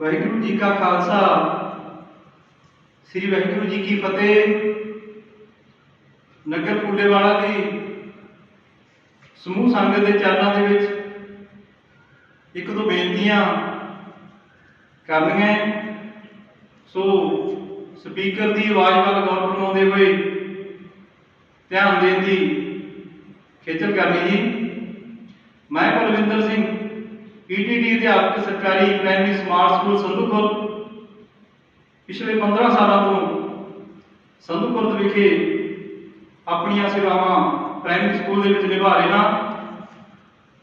ਵਾਹਿਗੁਰੂ ਜੀ ਕਾ ਖਾਲਸਾ। ਸ੍ਰੀ ਵਾਹਿਗੁਰੂ ਜੀ ਕੀ ਫਤਿਹ। ਨਗਰ ਫੂਲੇਵਾਲਾ ਦੀ ਸਮੂਹ ਸੰਗਤ ਦੇ ਚਰਨਾਂ ਦੇ ਵਿੱਚ ਇੱਕ ਦੋ ਬੇਨਤੀਆਂ ਕਰਨੀਆਂ ਸੋ ਸਪੀਕਰ ਦੀ ਆਵਾਜ਼ ਵੱਲ ਗੌਰ ਬਣਾਉਂਦੇ ਹੋਏ ਧਿਆਨ ਦੇਣ ਦੀ ਖੇਚਲ ਕਰਨੀ ਜੀ। ਮੈਂ ਕੁਲਵਿੰਦਰ ਸਿੰਘ ਈਟੀਟੀ ਅਧਿਆਪਕ ਸਰਕਾਰੀ ਪ੍ਰਾਇਮਰੀ ਸਮਾਰਟ ਸਕੂਲ ਸੰਧੂਪੁਰ। ਪਿਛਲੇ 15 ਸਾਲਾਂ ਤੋਂ ਸੰਧੂਪੁਰ ਵਿਖੇ ਆਪਣੀਆਂ ਸੇਵਾਵਾਂ ਪ੍ਰਾਇਮਰੀ ਸਕੂਲ ਦੇ ਵਿੱਚ ਨਿਭਾ ਰਹੇ ਹਾਂ।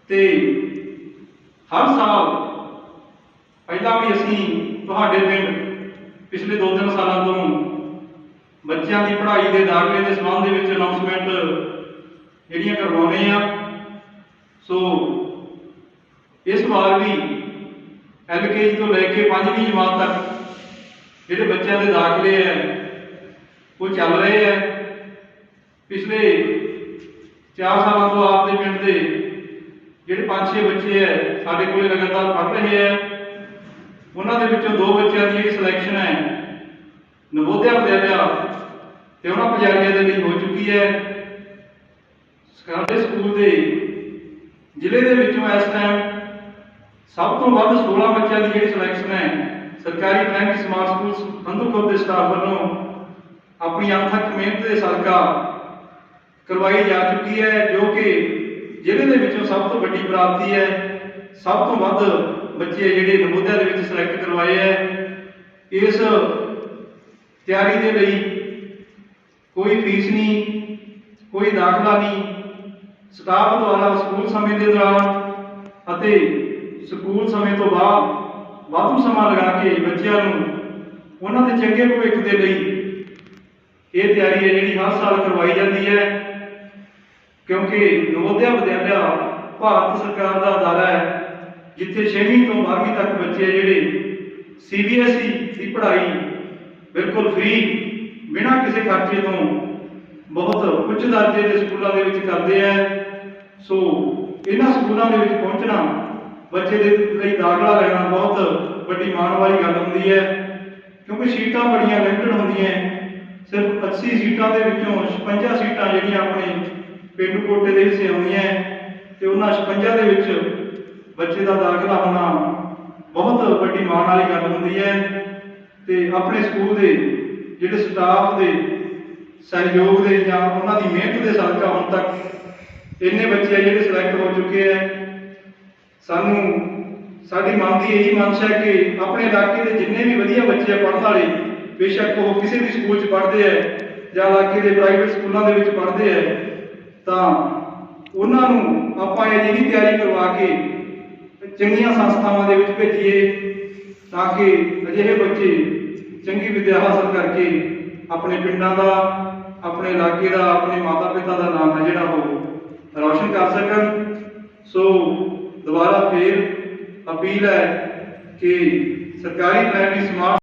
ਤੇ ਹਰ ਸਾਲ ਪਹਿਲਾਂ ਵੀ ਅਸੀਂ ਤੁਹਾਡੇ ਪਿੰਡ ਪਿਛਲੇ 2-3 ਸਾਲਾਂ ਤੋਂ ਬੱਚਿਆਂ ਦੀ ਪੜ੍ਹਾਈ ਦੇ ਦਾਖਲੇ ਦੇ ਸੰਬੰਧ ਦੇ ਵਿੱਚ ਅਨਾਉਂਸਮੈਂਟ ਜਿਹੜੀਆਂ ਕਰਵਾਉਂਦੇ ਆ ਸੋ ਇਸ ਵਾਰ ਵੀ ਐਲਕੇਜੀ ਤੋਂ ਲੈ ਕੇ 5ਵੀਂ ਜਮਾਤ ਤੱਕ ਜਿਹੜੇ ਬੱਚਿਆਂ ਦੇ ਦਾਖਲੇ ਹੈ, ਉਹ ਚੱਲ ਰਹੇ ਹੈ। ਪਿਛਲੇ 4 ਸਾਲਾਂ ਤੋਂ ਆਪਦੇ ਪਿੰਡ ਦੇ ਜਿਹੜੇ 5-6 ਬੱਚੇ ਹੈ, ਸਾਡੇ ਕੋਲੇ ਲਗਾਤਾਰ ਪੜ੍ਹ ਰਹੇ ਹੈ। ਉਹਨਾਂ ਦੇ ਵਿੱਚੋਂ ਦੋ ਬੱਚਿਆਂ ਦੀ ਜਿਹੜੀ ਸਿਲੈਕਸ਼ਨ ਹੈ, ਨਵੋਦਿਆ ਵਿਦਿਆਲਿਆ ਤੇ ਉਹਨਾਂ ਪੁਜਾਰੀਆਂ ਦੇ ਲਈ ਹੋ ਚੁੱਕੀ ਹੈ। ਸਾਡੇ ਸਕੂਲ ਦੇ ਜ਼ਿਲ੍ਹੇ ਦੇ ਵਿੱਚੋਂ ਇਸ ਟਾਈਮ ਸਭ ਤੋਂ ਵੱਧ 16 ਬੱਚਿਆਂ ਦੀ ਜਿਹੜੀ ਸਿਲੈਕਸ਼ਨ ਹੈ, ਸਰਕਾਰੀ ਪ੍ਰਾਇਮਰੀ ਸਮਾਰਟ ਸਕੂਲ ਹੰਦੂਪੁਰ ਦੇ ਸਟਾਫ ਵੱਲੋਂ ਆਪਣੀ ਅਣਥੱਕ ਮਿਹਨਤ ਦੇ ਸਦਕਾ ਕਰਵਾਈ ਜਾ ਚੁੱਕੀ ਹੈ, ਜੋ ਕਿ ਜ਼ਿਲ੍ਹੇ ਦੇ ਵਿੱਚੋਂ ਸਭ ਤੋਂ ਵੱਡੀ ਪ੍ਰਾਪਤੀ ਹੈ। ਸਭ ਤੋਂ ਵੱਧ ਬੱਚੇ ਜਿਹੜੇ ਨਵੋਦਿਆ ਦੇ ਵਿੱਚ ਸਿਲੈਕਟ ਕਰਵਾਏ ਹੈ। ਇਸ ਤਿਆਰੀ ਦੇ ਲਈ ਕੋਈ ਫੀਸ ਨਹੀਂ, ਕੋਈ ਦਾਖਲਾ ਨਹੀਂ। ਸਟਾਫ ਦੁਆਰਾ ਸਕੂਲ ਸਮੇਂ ਦੇ ਦੌਰਾਨ ਅਤੇ ਸਕੂਲ ਸਮੇਂ ਤੋਂ ਬਾਅਦ ਵਾਧੂ ਸਮਾਂ ਲਗਾ ਕੇ ਬੱਚਿਆਂ ਨੂੰ ਉਹਨਾਂ ਦੇ ਚੰਗੇ ਭਵਿੱਖ ਦੇ ਲਈ ਇਹ ਤਿਆਰੀ ਹੈ ਜਿਹੜੀ ਹਰ ਸਾਲ ਕਰਵਾਈ ਜਾਂਦੀ ਹੈ। ਕਿਉਂਕਿ ਨਵੋਦਿਆ ਵਿਦਿਆਲਿਆ ਭਾਰਤ ਸਰਕਾਰ ਦਾ ਅਦਾਰਾ ਹੈ, ਜਿੱਥੇ 6ਵੀਂ ਤੋਂ 12ਵੀਂ ਤੱਕ ਬੱਚੇ ਜਿਹੜੇ ਸੀਬੀਐਸਈ ਦੀ ਪੜ੍ਹਾਈ ਬਿਲਕੁਲ ਫ੍ਰੀ ਬਿਨਾਂ ਕਿਸੇ ਖਰਚੇ ਤੋਂ ਬਹੁਤ ਉੱਚ ਦਰਜੇ ਦੇ ਸਕੂਲਾਂ ਦੇ ਵਿੱਚ ਕਰਦੇ ਆ। ਸੋ ਇਹਨਾਂ ਸਕੂਲਾਂ ਦੇ ਵਿੱਚ ਪਹੁੰਚਣਾ ਬੱਚੇ ਦੇ ਲਈ ਦਾਖਲਾ ਲੈਣਾ ਬਹੁਤ ਵੱਡੀ ਮਾਣ ਵਾਲੀ ਗੱਲ ਹੁੰਦੀ ਹੈ, ਕਿਉਂਕਿ ਸੀਟਾਂ ਬੜੀਆਂ ਲਿਮਟਡ ਹੁੰਦੀਆਂ ਸਿਰਫ 80 ਸੀਟਾਂ ਦੇ ਵਿੱਚੋਂ 56 ਸੀਟਾਂ ਜਿਹੜੀਆਂ ਆਪਣੇ ਪਿੰਡ ਕੋਟੇ ਦੇ ਹਿੱਸੇ ਆਉਂਦੀਆਂ ਤੇ ਉਹਨਾਂ 56 ਦੇ ਵਿੱਚ ਬੱਚੇ ਦਾ ਦਾਖਲਾ ਹੋਣਾ ਬਹੁਤ ਵੱਡੀ ਮਾਣ ਵਾਲੀ ਗੱਲ ਹੁੰਦੀ ਹੈ। ਤੇ ਆਪਣੇ ਸਕੂਲ ਦੇ ਜਿਹੜੇ ਸਟਾਫ ਦੇ ਸਹਿਯੋਗ ਦੇ ਜਾਂ ਉਹਨਾਂ ਦੀ ਮਿਹਨਤ ਦੇ ਸਦਕਾ ਹੁਣ ਤੱਕ ਇੰਨੇ ਬੱਚੇ ਜਿਹੜੇ ਸਿਲੈਕਟ ਹੋ ਚੁੱਕੇ ਹੈ। ਸਾਨੂੰ, ਸਾਡੀ ਮਨ ਦੀ ਇਹੀ ਮੰਸ਼ਾ ਹੈ ਕਿ ਆਪਣੇ ਇਲਾਕੇ ਦੇ ਜਿੰਨੇ ਵੀ ਵਧੀਆ ਬੱਚੇ ਆ ਪੜ੍ਹਨ ਵਾਲੇ, ਬੇਸ਼ੱਕ ਉਹ ਕਿਸੇ ਵੀ ਸਕੂਲ 'ਚ ਪੜ੍ਹਦੇ ਆ ਜਾਂ ਇਲਾਕੇ ਦੇ ਪ੍ਰਾਈਵੇਟ ਸਕੂਲਾਂ ਦੇ ਵਿੱਚ ਪੜ੍ਹਦੇ ਆ, ਤਾਂ ਉਹਨਾਂ ਨੂੰ ਆਪਾਂ ਇਹ ਜਿਹੀ ਤਿਆਰੀ ਕਰਵਾ ਕੇ ਚੰਗੀਆਂ ਸੰਸਥਾਵਾਂ ਦੇ ਵਿੱਚ ਭੇਜੀਏ ਤਾਂ ਕਿ ਅਜਿਹੇ ਬੱਚੇ ਚੰਗੀ ਵਿੱਦਿਆ ਹਾਸਲ ਕਰਕੇ ਆਪਣੇ ਪਿੰਡਾਂ ਦਾ, ਆਪਣੇ ਇਲਾਕੇ ਦਾ, ਆਪਣੇ ਮਾਤਾ ਪਿਤਾ ਦਾ ਨਾਮ ਹੈ ਜਿਹੜਾ ਉਹ ਰੌਸ਼ਨ ਕਰ ਸਕਣ। ਸੋ ਅਪੀਲ ਹੈ ਕਿ ਸਰਕਾਰੀ ਪ੍ਰਾਇਮਰੀ ਸਮਾਰਟ